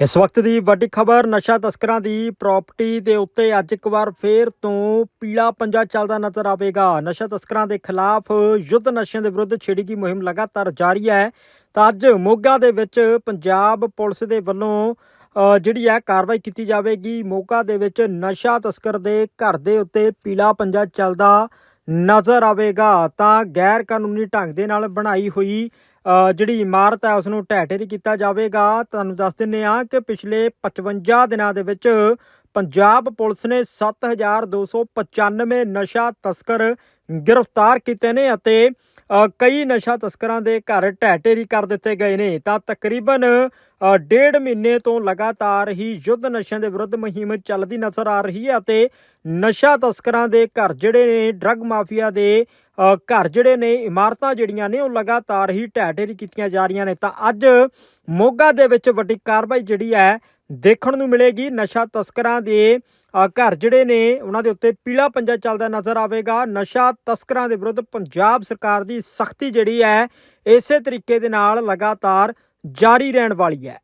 ਇਸ ਵਕਤ ਦੀ ਵੱਡੀ ਖਬਰ, ਨਸ਼ਾ ਤਸਕਰਾਂ ਦੀ ਪ੍ਰਾਪਰਟੀ ਦੇ ਉੱਤੇ ਅੱਜ ਇੱਕ ਵਾਰ ਫੇਰ ਤੋਂ ਪੀਲਾ ਪੰਜਾ ਚੱਲਦਾ ਨਜ਼ਰ ਆਵੇਗਾ। ਨਸ਼ਾ ਤਸਕਰਾਂ ਦੇ ਖਿਲਾਫ ਯੁੱਧ ਨਸ਼ਿਆਂ ਦੇ ਵਿਰੁੱਧ ਛੇੜੀ ਗਈ ਮੁਹਿੰਮ ਲਗਾਤਾਰ ਜਾਰੀ ਹੈ। ਤਾਂ ਅੱਜ ਮੋਗਾ ਦੇ ਵਿੱਚ ਪੰਜਾਬ ਪੁਲਿਸ ਦੇ ਵੱਲੋਂ ਜਿਹੜੀ ਹੈ ਕਾਰਵਾਈ ਕੀਤੀ ਜਾਵੇਗੀ। ਮੋਗਾ ਦੇ ਵਿੱਚ ਨਸ਼ਾ ਤਸਕਰ ਦੇ ਘਰ ਦੇ ਉੱਤੇ ਪੀਲਾ ਪੰਜਾ ਚੱਲਦਾ ਨਜ਼ਰ ਆਵੇਗਾ। ਤਾਂ ਗੈਰ ਕਾਨੂੰਨੀ ਢੰਗ ਦੇ ਨਾਲ ਬਣਾਈ ਹੋਈ ਜਿਹੜੀ ਇਮਾਰਤ ਹੈ ਉਸ ਨੂੰ ਢਹਿ ਢੇਰੀ ਕੀਤਾ ਜਾਵੇਗਾ। ਤੁਹਾਨੂੰ ਦੱਸ ਦਿੰਨੇ ਆ ਕਿ ਪਿਛਲੇ 55 ਦਿਨਾਂ ਦੇ ਵਿੱਚ ਪੰਜਾਬ ਪੁਲਿਸ ਨੇ 7295 ਨਸ਼ਾ ਤਸਕਰ ਗ੍ਰਿਫਤਾਰ ਕੀਤੇ ਨੇ ਅਤੇ ਕਈ ਨਸ਼ਾ ਤਸਕਰਾਂ ਦੇ ਘਰ ਢਹਿ ਢੇਰੀ ਕਰ ਦਿੱਤੇ ਗਏ ਨੇ। ਤਾਂ ਤਕਰੀਬਨ ਡੇਢ ਮਹੀਨੇ ਤੋਂ ਲਗਾਤਾਰ ਹੀ ਯੁੱਧ ਨਸ਼ਿਆਂ ਦੇ ਵਿਰੁੱਧ ਮੁਹਿੰਮ ਚੱਲਦੀ ਨਜ਼ਰ ਆ ਰਹੀ ਹੈ ਅਤੇ ਨਸ਼ਾ ਤਸਕਰਾਂ ਦੇ ਘਰ ਜਿਹੜੇ ਨੇ, ਡਰੱਗ ਮਾਫੀਆ ਦੇ ਘਰ ਜਿਹੜੇ ਨੇ, ਇਮਾਰਤਾਂ ਜਿਹੜੀਆਂ ਨੇ, ਉਹ ਲਗਾਤਾਰ ਹੀ ਢਹਿ ਢੇਰੀ ਕੀਤੀਆਂ ਜਾ ਰਹੀਆਂ ਨੇ। ਤਾਂ ਅੱਜ ਮੋਗਾ ਦੇ ਵਿੱਚ ਵੱਡੀ ਕਾਰਵਾਈ ਜਿਹੜੀ ਹੈ ਦੇਖਣ ਨੂੰ ਮਿਲੇਗੀ। ਨਸ਼ਾ ਤਸਕਰਾਂ ਦੇ ਘਰ ਜਿਹੜੇ ਨੇ, ਉਹਨਾਂ ਦੇ ਉੱਤੇ ਪੀਲਾ ਪੰਜਾ ਚੱਲਦਾ ਨਜ਼ਰ ਆਵੇਗਾ। ਨਸ਼ਾ ਤਸਕਰਾਂ ਦੇ ਵਿਰੁੱਧ ਪੰਜਾਬ ਸਰਕਾਰ ਦੀ ਸਖਤੀ ਜਿਹੜੀ ਹੈ, ਇਸੇ ਤਰੀਕੇ ਦੇ ਨਾਲ ਲਗਾਤਾਰ ਜਾਰੀ ਰਹਿਣ ਵਾਲੀ ਹੈ।